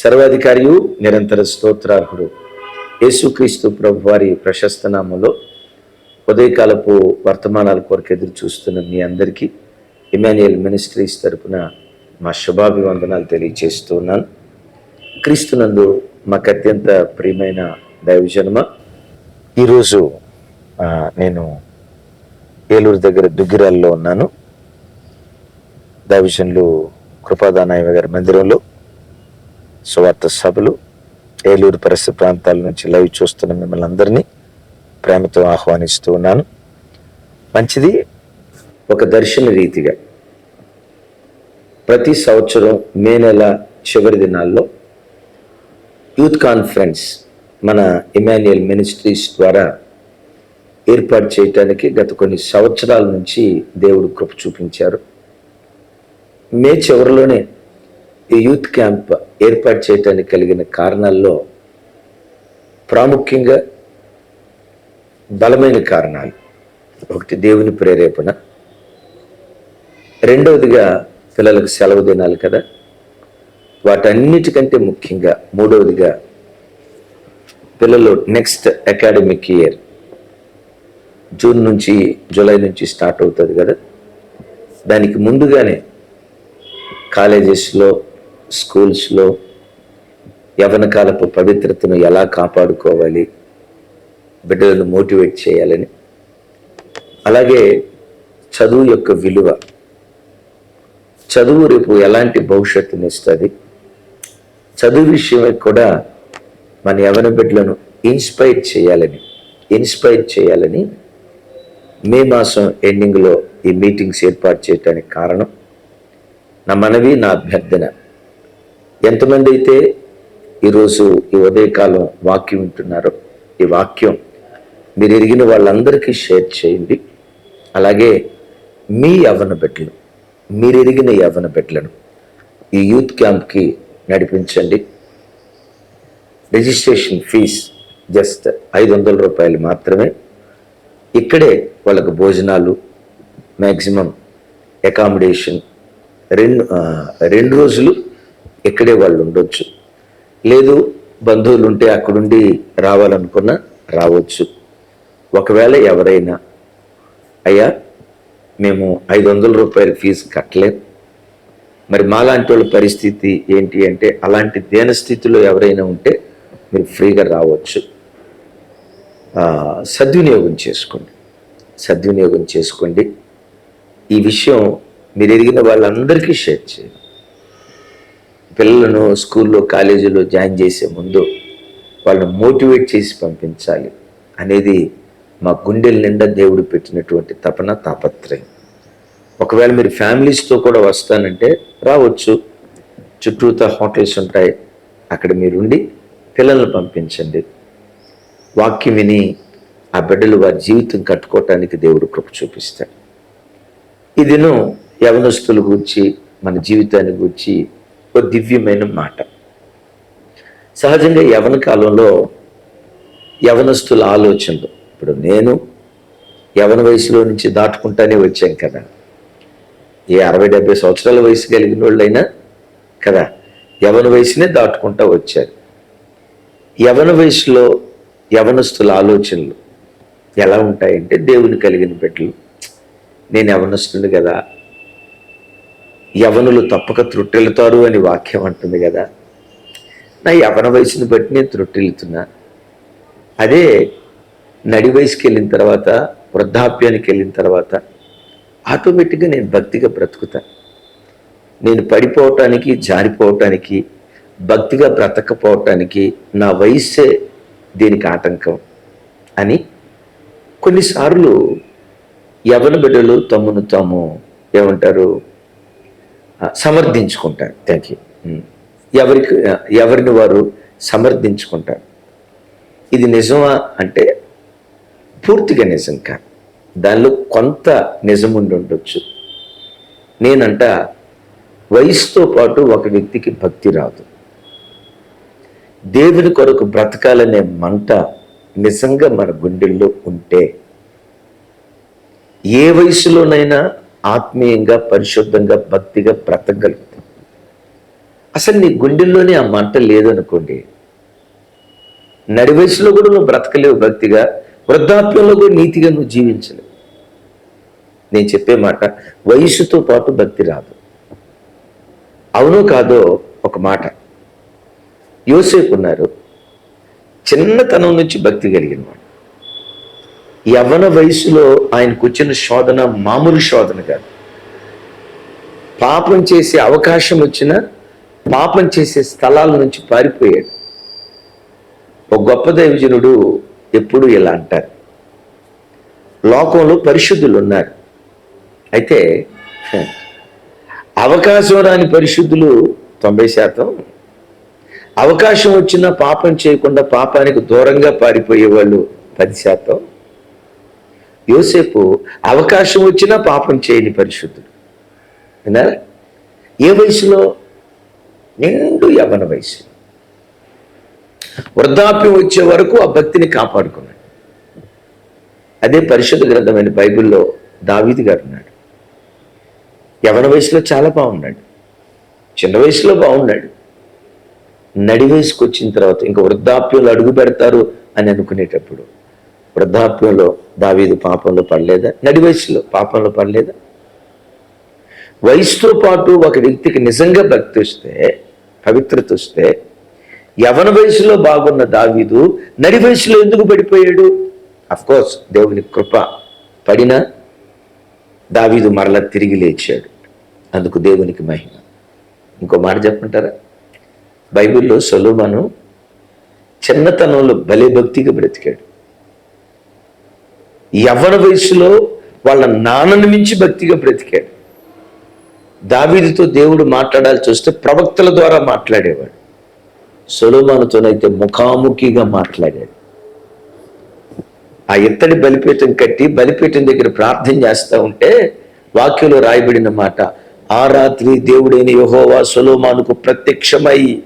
సర్వాధికారియు నిరంతర స్తోత్రార్హుడు. యేసుక్రీస్తు ప్రభు వారి ప్రశస్త నామంలో ఉదయకాలపు వర్తమానాల కొరకు ఎదురు చూస్తున్న మీ అందరికీ ఇమాన్యుయల్ మినిస్ట్రీస్ తరపున మా శుభాభివందనాలు తెలియజేస్తూ ఉన్నాను. క్రీస్తునందు మాకు అత్యంత ప్రియమైన దైవజన్మ ఈరోజు నేను ఏలూరు దగ్గర దుగ్గిరాల్లో ఉన్నాను. దైవజనులు కృపాదానాయ గారి మందిరంలో సువార్త సభలు ఏలూరు పరిసర ప్రాంతాల నుంచి లైవ్ చూస్తున్న మిమ్మల్ని అందరినీ ప్రేమతో ఆహ్వానిస్తూ ఉన్నాను. మంచిది ఒక దర్శన రీతిగా. ప్రతి సంవత్సరం మే నెల చివరి దినాల్లో యూత్ కాన్ఫరెన్స్ మన ఇమాన్యుయల్ మినిస్ట్రీస్ ద్వారా ఏర్పాటు చేయటానికి గత కొన్ని సంవత్సరాల నుంచి దేవుడు కృప చూపించారు. మే చివరిలోనే ఈ యూత్ క్యాంప్ ఏర్పాటు చేయడానికి కలిగిన కారణాల్లో ప్రాముఖ్యంగా బలమైన కారణాలు. ఒకటి దేవుని ప్రేరేపణ. రెండవదిగా పిల్లలకు సెలవు దినాలు కదా. వాటన్నిటికంటే ముఖ్యంగా మూడవదిగా పిల్లలు నెక్స్ట్ అకాడమిక్ ఇయర్ జూన్ నుంచి జూలై నుంచి స్టార్ట్ అవుతుంది కదా. దానికి ముందుగానే కాలేజెస్లో స్కూల్స్లో యవన కాలపు పవిత్రతను ఎలా కాపాడుకోవాలి బిడ్డలను మోటివేట్ చేయాలని అలాగే చదువు యొక్క విలువ. చదువు రేపు ఎలాంటి భవిష్యత్తుని ఇస్తుంది? చదువు విషయమై కూడా మన యవన బిడ్డలను ఇన్స్పైర్ చేయాలని ఇన్స్పైర్ చేయాలని మే మాసం ఎండింగ్లో ఈ మీటింగ్స్ ఏర్పాటు చేయడానికి కారణం నా మనవి నా అభ్యర్థన. ఎంతమంది అయితే ఈరోజు ఈ ఉదయకాలం వాక్యం వింటున్నారో ఈ వాక్యం మీరు ఎరిగిన వాళ్ళందరికీ షేర్ చేయండి. అలాగే మీ యవ్వన బిడ్డలు మీరు ఎరిగిన యవ్వన బిడ్డలను ఈ యూత్ క్యాంప్కి నడిపించండి. రిజిస్ట్రేషన్ ఫీజ్ జస్ట్ ఐదు వందల రూపాయలు మాత్రమే. ఇక్కడే వాళ్ళకు భోజనాలు మ్యాక్సిమం అకామిడేషన్ రెండు రెండు రోజులు ఇక్కడే వాళ్ళు ఉండొచ్చు. లేదు బంధువులు ఉంటే అక్కడుండి రావాలనుకున్నా రావచ్చు. ఒకవేళ ఎవరైనా అయ్యా మేము ఐదు వందల రూపాయల ఫీజు కట్టలేం. మరి మాలాంటి వాళ్ళ పరిస్థితి ఏంటి అంటే అలాంటి దేన స్థితిలో ఎవరైనా ఉంటే మీరు ఫ్రీగా రావచ్చు. సద్వినియోగం చేసుకోండి. సద్వినియోగం చేసుకోండి. ఈ విషయం మీరు ఎదిగిన వాళ్ళందరికీ షేర్ చేయండి. పిల్లలను స్కూల్లో కాలేజీలో జాయిన్ చేసే ముందు వాళ్ళని మోటివేట్ చేసి పంపించాలి అనేది మా గుండెల నిండా దేవుడు పెట్టినటువంటి తపన తాపత్రయం. ఒకవేళ మీరు ఫ్యామిలీస్తో కూడా వస్తానంటే రావచ్చు. చుట్టూతా హోటల్స్ ఉంటాయి. అక్కడ మీరుండి పిల్లల్ని పంపించండి. వాక్యం విని ఆ బిడ్డలు వారి జీవితం కట్టుకోవటానికి దేవుడు కృప చూపిస్తాడు. ఈ దినం యవనస్తుల గురించి మన జీవితాన్ని గురించి ఒక దివ్యమైన మాట. సహజంగా యవన కాలంలో యవనస్తుల ఆలోచనలు. ఇప్పుడు నేను యవన వయసులో నుంచి దాటుకుంటానే వచ్చాం కదా. ఏ అరవై డెబ్బై సంవత్సరాల వయసు కలిగిన వాళ్ళైనా కదా యవన వయసునే దాటుకుంటా వచ్చారు. యవన వయసులో యవనస్తుల ఆలోచనలు ఎలా ఉంటాయంటే దేవుని కలిగిన బిడ్డలు నేను యవనస్తుడు కదా యవనులు తప్పక త్రుట్టెళ్తారు అని వాక్యం అంటుంది కదా. నా యవన వయసుని బట్టి నేను త్రుట్టెళ్తున్నా అదే నడి వయసుకి వెళ్ళిన తర్వాత వృద్ధాప్యానికి వెళ్ళిన తర్వాత ఆటోమేటిక్గా నేను భక్తిగా బ్రతుకుతా. నేను పడిపోవటానికి జారిపోవటానికి భక్తిగా బ్రతకపోవటానికి నా వయస్సే దీనికి ఆటంకం అని కొన్నిసార్లు యవన బిడ్డలు తమను తాము ఏమంటారు సమర్థించుకుంటారు. థ్యాంక్ యూ ఎవరికి ఎవరిని వారు సమర్థించుకుంటారు? ఇది నిజమా అంటే పూర్తిగా నిజం కాదు. దానిలో కొంత నిజం ఉండి ఉండొచ్చు. నేనంట వయసుతో పాటు ఒక వ్యక్తికి భక్తి రాదు. దేవుని కొరకు బ్రతకాలనే మంట నిజంగా మన గుండెల్లో ఉంటే ఏ వయసులోనైనా ఆత్మీయంగా పరిశుద్ధంగా భక్తిగా బ్రతకగలుగుతాం. అసలు నీ గుండెల్లోనే ఆ మంట లేదనుకోండి నడి వయసులో కూడా నువ్వు బ్రతకలేవు భక్తిగా వృద్ధాప్యంలో కూడా నీతిగా నువ్వు జీవించలేవు. నేను చెప్పే మాట వయసుతో పాటు భక్తి రాదు. అవునో కాదో ఒక మాట. యోసేపు ఉన్నారు చిన్నతనం నుంచి భక్తి కలిగిన వాడు యవ్వన వయసులో ఆయనకు వచ్చిన శోధన మామూలు శోధన కాదు. పాపం చేసే అవకాశం వచ్చిన పాపం చేసే స్థలాల నుంచి పారిపోయాడు. ఒక గొప్ప దైవజనుడు ఎప్పుడు ఇలా అంటారు. లోకంలో పరిశుద్ధులు ఉన్నారు అయితే అవకాశం రాని పరిశుద్ధులు తొంభై శాతం. అవకాశం వచ్చినా పాపం చేయకుండా పాపానికి దూరంగా పారిపోయే వాళ్ళు పది శాతం. యోసేపు అవకాశం వచ్చినా పాపం చేయని పరిశుద్ధుడు. విన్నారా? ఏ వయసులో? నిండు యవన వయసు. వృద్ధాప్యం వచ్చే వరకు ఆ భక్తిని కాపాడుకున్నాడు. అదే పరిశుద్ధ గ్రంథమైన బైబిల్లో దావీది గారు ఉన్నాడు. యవన వయసులో చాలా బాగున్నాడు. చిన్న వయసులో బాగున్నాడు. నడి వయసుకు వచ్చిన తర్వాత ఇంకా వృద్ధాప్యంలో అడుగు పెడతారు అని అనుకునేటప్పుడు వృద్ధాప్యంలో దావీదు పాపంలో పడలేదా? నడి వయసులో పాపంలో పడలేదా? వయసుతో పాటు ఒక వ్యక్తికి నిజంగా భక్తి వస్తే పవిత్రత వస్తే యవన వయసులో బాగున్న దావీదు నడి వయసులో ఎందుకు పడిపోయాడు? కోర్స్ దేవుని కృప పడినా దావీదు మరలా తిరిగి లేచాడు. అందుకు దేవునికి మహిమ. ఇంకో మాట చెప్పంటారా బైబిల్లో సొలోమాను చిన్నతనంలో భలే భక్తిగా బ్రతికాడు. యవ్వన వయసులో వాళ్ళ నాన్నని మించి భక్తిగా బ్రతికాడు. దావీదితో దేవుడు మాట్లాడాల్సి వస్తే ప్రవక్తల ద్వారా మాట్లాడేవాడు. సొలోమానుతోనైతే ముఖాముఖిగా మాట్లాడాడు. ఆ ఇత్తడి బలిపీఠం కట్టి బలిపీఠం దగ్గర ప్రార్థన చేస్తూ ఉంటే వాక్యంలో రాయబడిన మాట ఆ రాత్రి దేవుడైన యహోవా సొలోమానుకు ప్రత్యక్షమై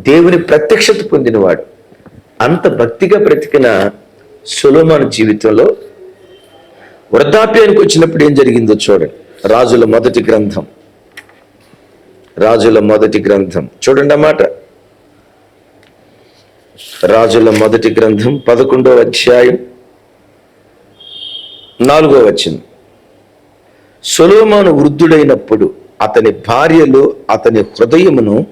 దేవుని ప్రత్యక్షత పొందినవాడు. అంత భక్తిగా బ్రతికిన సొలోమాను జీవితంలో వృద్ధాప్యానికి వచ్చినప్పుడు ఏం జరిగిందో చూడండి. రాజుల మొదటి గ్రంథం. రాజుల మొదటి గ్రంథం. చూడండి అన్నమాట. రాజుల మొదటి గ్రంథం పదకొండో అధ్యాయం నాలుగో వచ్చింది సొలోమాను వృద్ధుడైనప్పుడు అతని భార్యలు అతని హృదయమును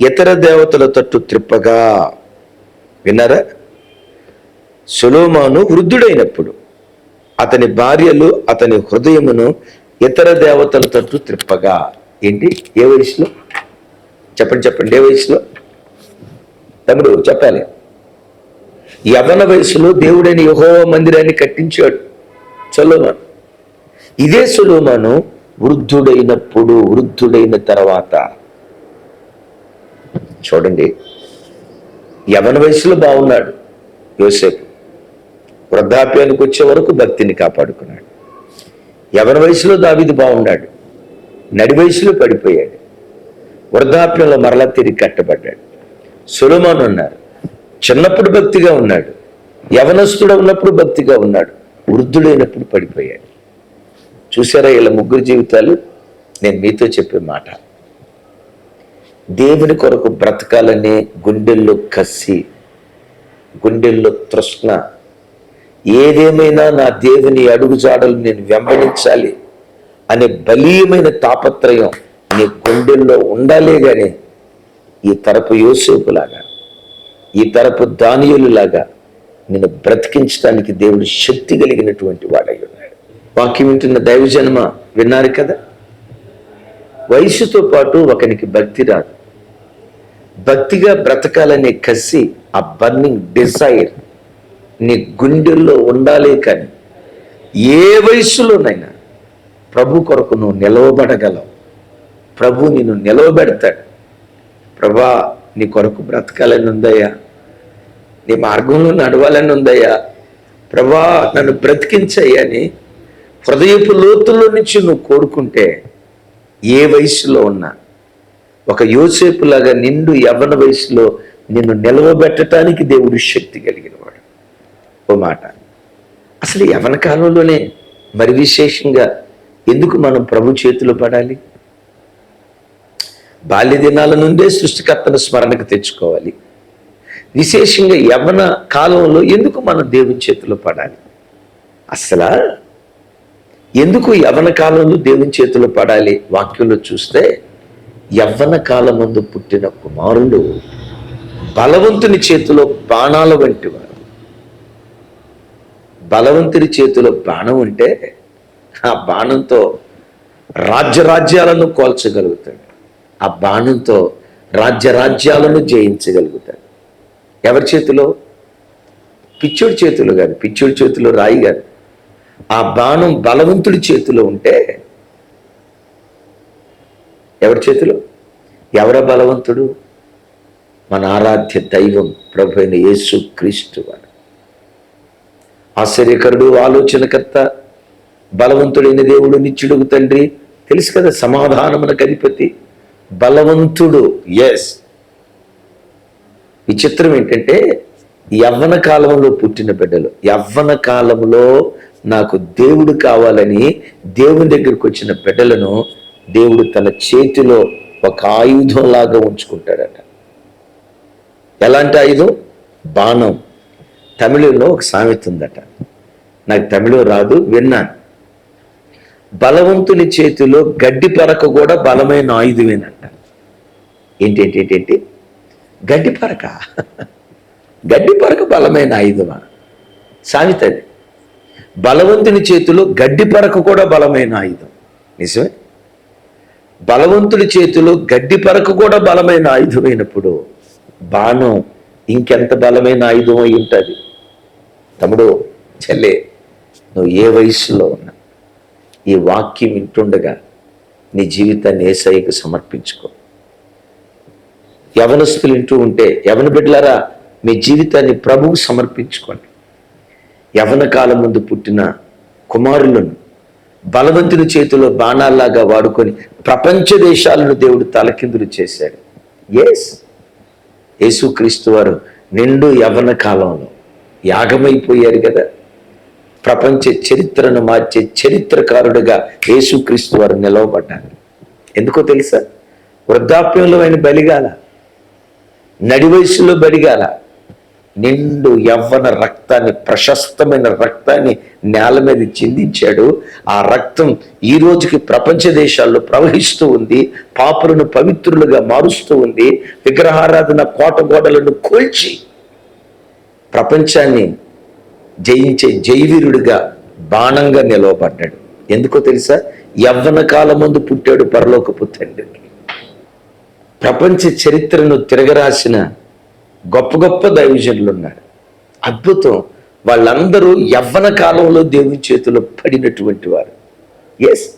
ఇతర దేవతల తట్టు త్రిప్పగా విన్నారా? సులోమాను వృద్ధుడైనప్పుడు అతని భార్యలు అతని హృదయమును ఇతర దేవతల తట్టు త్రిప్పగా. ఏంటి? ఏ వయసులో? చెప్పండి చెప్పండి ఏ వయసులో? తమ్ముడు చెప్పాలి. యవన వయసులో దేవుడైన యహోవ మందిరాన్ని కట్టించాడు సొలోమాను. ఇదే సొలోమాను వృద్ధుడైనప్పుడు వృద్ధుడైన తర్వాత. చూడండి. యవన వయసులో బాగున్నాడు యోసేపు. వృద్ధాప్యానికి వచ్చే వరకు భక్తిని కాపాడుకున్నాడు. యవన వయసులో దావిది బాగున్నాడు నడి వయసులో పడిపోయాడు. వృద్ధాప్యంలో మరలా తిరిగి కట్టబడ్డాడు. సులమాన్ ఉన్నారు. చిన్నప్పుడు భక్తిగా ఉన్నాడు. యవనస్తుడు ఉన్నప్పుడు భక్తిగా ఉన్నాడు. వృద్ధుడైనప్పుడు పడిపోయాడు. చూసారా ఇలా ముగ్గురు జీవితాలు? నేను మీతో చెప్పే మాట. దేవుని కొరకు బ్రతకాలనే గుండెల్లో కసి గుండెల్లో తృష్ణ. ఏదేమైనా నా దేవుని అడుగుజాడలు నేను వెంబడించాలి అనే బలీయమైన తాపత్రయం నీ గుండెల్లో ఉండాలే కానీ ఈ తరపు యోసేపులాగా ఈ తరపు దానియులులాగా నేను బ్రతికించడానికి దేవుడు శక్తి కలిగినటువంటి వాడై ఉన్నాడు. వాక్యం వింటున్న దైవజన్మ విన్నారు కదా? వయసుతో పాటు ఒకనికి భక్తి రాదు. భక్తిగా బ్రతకాలనే కసి ఆ బర్నింగ్ డిజైర్ నీ గుండెల్లో ఉండాలి కానీ ఏ వయసులోనైనా ప్రభు కొరకు నువ్వు నిలవబడగలవు. ప్రభు నిన్ను నిలవబెడతాడు. ప్రభా నీ కొరకు బ్రతకాలని ఉందయ్యా. నీ మార్గంలో నడవాలని ఉందయ్యా. ప్రభా నన్ను బ్రతికించయ్యని హృదయపు లోతుల్లో నుంచి నువ్వు కోరుకుంటే ఏ వయసులో ఉన్నా ఒక యోసేపులాగా నిండు యవ్వన వయసులో నిన్ను నిలవబెట్టడానికి దేవుడు శక్తి కలిగిన వాడు ఓ మాట. అసలు యవన కాలంలోనే మరి విశేషంగా ఎందుకు మనం ప్రభు చేతిలో పడాలి? బాల్య దినాల నుండే సృష్టికర్తను స్మరణకు తెచ్చుకోవాలి. విశేషంగా యవ్వన కాలంలో ఎందుకు మనం దేవుని చేతిలో పడాలి? అసలు ఎందుకు యవ్వన కాలంలో దేవుని చేతిలో పడాలి? వాక్యంలో చూస్తే యవ్వన కాలమందు పుట్టిన కుమారులు బలవంతుని చేతిలో బాణాల వంటి వారు బలవంతుని చేతిలో బాణం ఉంటే ఆ బాణంతో రాజ్యరాజ్యాలను కోల్చగలుగుతాడు. ఆ బాణంతో రాజ్యరాజ్యాలను జయించగలుగుతాడు. ఎవరి చేతిలో? పిచ్చోడి చేతిలో కాదు పిచ్చోడి చేతిలో రాయి కాదు. ఆ బాణం బలవంతుడి చేతిలో ఉంటే ఎవరి చేతిలో? ఎవర బలవంతుడు? మన ఆరాధ్య దైవం ప్రభు అయిన యేసు క్రీస్తు వాడు. ఆశ్చర్యకరుడు ఆలోచనకర్త బలవంతుడైన దేవుడు నిత్యుడుగు తండ్రి తెలుసు కదా సమాధానమునకు అధిపతి బలవంతుడు ఎస్ విచిత్రం ఏంటంటే యవ్వన కాలంలో పుట్టిన బిడ్డలు యవ్వన కాలంలో నాకు దేవుడు కావాలని దేవుని దగ్గరికి వచ్చిన బిడ్డలను దేవుడు తన చేతిలో ఒక ఆయుధంలాగా ఉంచుకుంటాడట. ఎలాంటి ఆయుధం? బాణం. తమిళంలో ఒక సామెత ఉందట. నాకు తమిళం రాదు విన్నాను. బలవంతుని చేతిలో గడ్డి పరక కూడా బలమైన ఆయుధమేనంట. ఏంటి గడ్డి పరక. గడ్డి పరక బలమైన ఆయుధమా? సామెత బలవంతుని చేతిలో గడ్డి పరక కూడా బలమైన ఆయుధం. నిజమే? బలవంతుడి చేతిలో గడ్డి పరకు కూడా బలమైన ఆయుధమైనప్పుడు బాణం ఇంకెంత బలమైన ఆయుధం అయి ఉంటుంది? తమ్ముడు చెల్లే నువ్వు ఏ వయసులో ఉన్నా ఈ వాక్యం వింటుండగా నీ జీవితాన్ని ఏసైకి సమర్పించుకో. యవనస్తులు వింటూ ఉంటే యవన బిడ్డలారా మీ జీవితాన్ని ప్రభువు సమర్పించుకోండి. యవన కాలం ముందు పుట్టిన కుమారులను బలవంతుని చేతిలో బాణాల్లాగా వాడుకొని ప్రపంచ దేశాలను దేవుడు తలకిందులు చేశాడు. ఎస్ యేసుక్రీస్తు వారు నిండు యవన కాలంలో యాగమైపోయారు కదా. ప్రపంచ చరిత్రను మార్చే చరిత్రకారుడిగా యేసుక్రీస్తు వారు నిలవబడ్డారు. ఎందుకో తెలుసా? వృద్ధాప్యంలో ఆయన బలిగాల. నడి వయసులో బలిగాల. నిండు యవ్వన రక్తాన్ని ప్రశస్తమైన రక్తాన్ని నేల మీద చిందించాడు. ఆ రక్తం ఈ రోజుకి ప్రపంచ దేశాల్లో ప్రవహిస్తూ ఉంది. పాపులను పవిత్రులుగా మారుస్తూ ఉంది. విగ్రహారాధన కోట గోడలను కూల్చి ప్రపంచాన్ని జయించే జైవీరుడిగా బాణంగా నిలవబడ్డాడు. ఎందుకో తెలుసా? యవ్వన కాలం ముందు పుట్టాడు పరలోకపు తండ్రి. ప్రపంచ చరిత్రను తిరగరాసిన గొప్ప గొప్ప దైవజనులు ఉన్నారు. అద్భుతం. వాళ్ళందరూ యవ్వన కాలంలో దేవుని చేతిలో పడినటువంటి వారు. ఎస్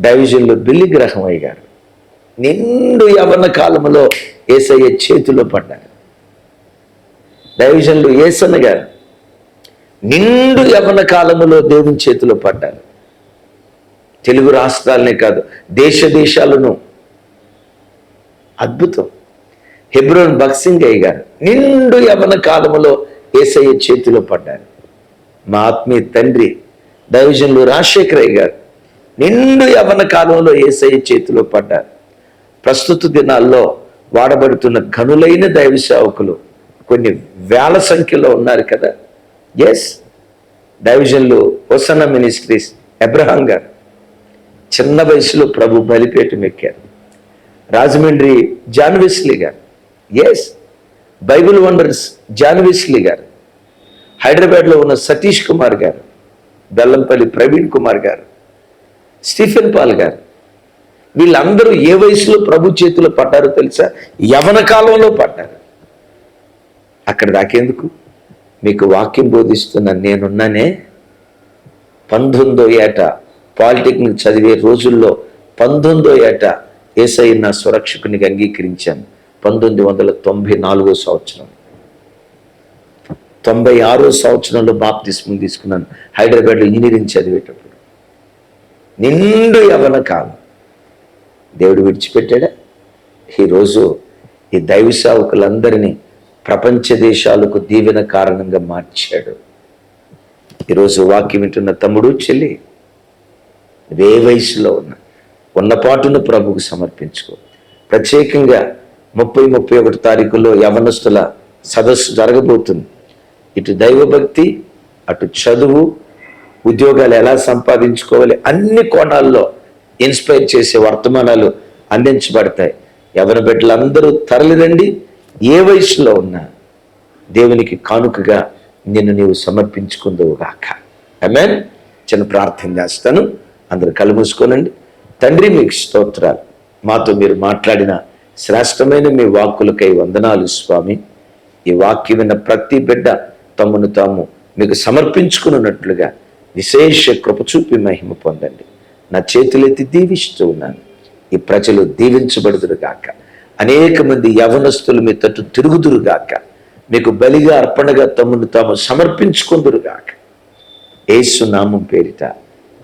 డైవిజన్లో బిల్లి గ్రహం అయ్యారు. నిండు యవ్వన కాలంలో ఏసయ్య చేతిలో పడ్డారు. డైవిజన్లో ఏసన్న గారు నిండు యవ్వన కాలంలో దేవుని చేతిలో పడ్డారు. తెలుగు రాష్ట్రాలనే కాదు దేశ దేశాలను. అద్భుతం. హెబ్రోన్ బక్సింగ్ గారు నిండు యవన కాలంలో ఏసయ్య చేతిలో పడ్డారు. మా ఆత్మీయ తండ్రి దైవజనులు రాజశేఖరయ్య గారు నిండు యవన కాలంలో ఏసయ్య చేతిలో పడ్డారు. ప్రస్తుత దినాల్లో వాడబడుతున్న గనులైన దైవ సేవకులు కొన్ని వేల సంఖ్యలో ఉన్నారు కదా. ఎస్ డైవిజన్లు హొసన్న మినిస్ట్రీస్ అబ్రహాం గారు చిన్న వయసులో ప్రభు బలిపేటం ఎక్కారు. రాజమండ్రి జాన్వెస్లీ గారు. ఎస్ బైబిల్ వండర్స్ జాన్విస్లీ గారు హైదరాబాద్లో ఉన్న సతీష్ కుమార్ గారు బెల్లంపల్లి ప్రవీణ్ కుమార్ గారు స్టీఫెన్ పాల్ గారు. వీళ్ళందరూ ఏ వయసులో ప్రభు చేతిలో పడ్డారో తెలుసా? యవన కాలంలో పడ్డారు. అక్కడ దాకేందుకు మీకు వాక్యం బోధిస్తున్న నేనున్నానే. పంతొమ్మిదో ఏట పాలిటెక్నిక్ చదివే రోజుల్లో పంతొమ్మిదో ఏట ఏసై నా సురక్షకునికి అంగీకరించాను. పంతొమ్మిది వందల తొంభై నాలుగో సంవత్సరం. తొంభై ఆరో సంవత్సరంలో బాప్తిస్మం తీసుకున్నాను. హైదరాబాద్లో ఇంజనీరింగ్ చదివేటప్పుడు. నిండు యవన కాలం దేవుడు విడిచిపెట్టాడా? ఈరోజు ఈ దైవ సేవకులందరినీ ప్రపంచ దేశాలకు దీవెన కారణంగా మార్చాడు. ఈరోజు వాక్యం వింటున్న తమ్ముడు చెల్లి వే వయసులో ఉన్న ఉన్న పాటును ప్రభుకు సమర్పించుకో. ప్రత్యేకంగా ముప్పై ముప్పై ఒకటి తారీఖులో యవనస్తుల సదస్సు జరగబోతుంది. ఇటు దైవభక్తి అటు చదువు ఉద్యోగాలు ఎలా సంపాదించుకోవాలి అన్ని కోణాల్లో ఇన్స్పైర్ చేసే వర్తమానాలు అందించబడతాయి. ఎవరి బిడ్డలందరూ తరలిరండి. ఏ వయసులో ఉన్నా దేవునికి కానుకగా నిన్ను నీవు సమర్పించుకుందువు అమెన్ చిన్న ప్రార్థన చేస్తాను. అందరు కలుమూసుకోనండి తండ్రి మీకు స్తోత్రాలు. మాతో మీరు మాట్లాడిన శ్రేష్టమైన మీ వాక్కులకై వందనాలు స్వామి. ఈ వాక్యం విన్న ప్రతి బిడ్డ తమను తాము మీకు సమర్పించుకున్నట్లుగా విశేష కృప చూపి మహిమ పొందండి. నా చేతులెత్తి దీవిస్తూ ఉన్నాను. ఈ ప్రజలు దీవించబడుదురు గాక. అనేక మంది యవనస్తులు మీ తట్టు తిరుగుదురుగాక మీకు బలిగా అర్పణగా తమను తాము సమర్పించుకుందురు గాక. పేరిట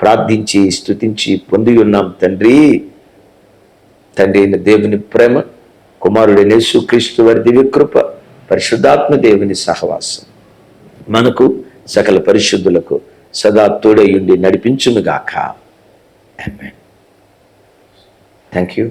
ప్రార్థించి స్థుతించి పొంది ఉన్నాం తండ్రి. తండ్రి అయిన దేవుని ప్రేమ కుమారుడైన యేసుక్రీస్తు వారి దివ్యకృప పరిశుద్ధాత్మ దేవుని సహవాసం మనకు సకల పరిశుద్ధులకు సదా తోడయుండి నడిపించునుగాక. Thank you